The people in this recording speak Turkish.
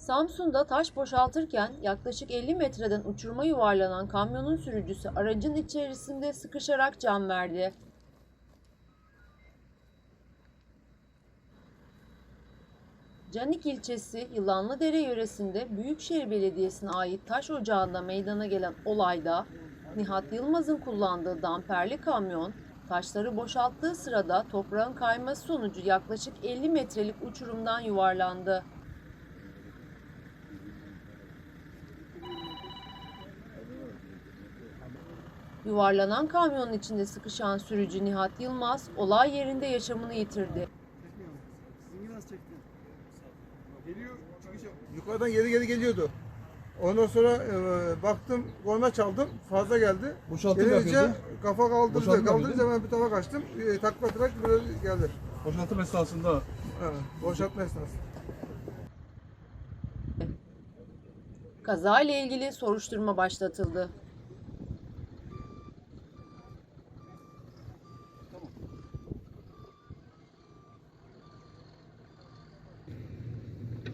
Samsun'da taş boşaltırken yaklaşık 50 metreden uçuruma yuvarlanan kamyonun sürücüsü aracın içerisinde sıkışarak can verdi. Canik ilçesi Yılanlıdere yöresinde Büyükşehir Belediyesi'ne ait taş ocağında meydana gelen olayda Nihat Yılmaz'ın kullandığı damperli kamyon taşları boşalttığı sırada toprağın kayması sonucu yaklaşık 50 metrelik uçurumdan yuvarlandı. Yuvarlanan kamyonun içinde sıkışan sürücü Nihat Yılmaz olay yerinde yaşamını yitirdi. Geliyor, yukarıdan geri geri geliyordu. Ondan sonra e, baktım, korna çaldım, fazla geldi. Boşaltım Gelince yapıyordu. kafa kaldırdı, Boşaltım kaldırınca ben bir tarafa kaçtım. E, takla atarak böyle geldi. Boşaltım esnasında Evet, boşaltma esnası. Kazayla ilgili soruşturma başlatıldı.